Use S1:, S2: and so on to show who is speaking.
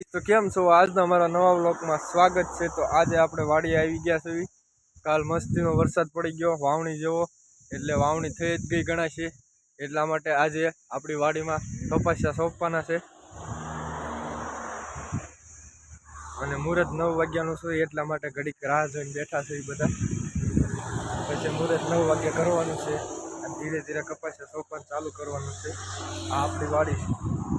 S1: તો કેમ છો? આજના અમારા નવા બ્લોકમાં સ્વાગત છે. તો આજે આપણે વાડી આવી ગયા છે કાલ મસ્તીનો વરસાદ પડી ગયો, વાવણી જેવો. એટલે વાવણી થઈ જ ગઈ ગણાય છે. એટલા માટે આજે આપણી વાડીમાં કપાસિયા સોંપવાના છે. અને મુહૂર્ત નવ વાગ્યાનું છે, એટલા માટે ઘડીક રાહ જોઈને બેઠા છે એ બધા. પછી મુહૂર્ત નવ વાગ્યા કરવાનું છે. અને ધીરે ધીરે કપાસિયા સોંપવાનું ચાલુ કરવાનું છે. આ આપણી વાડી છે.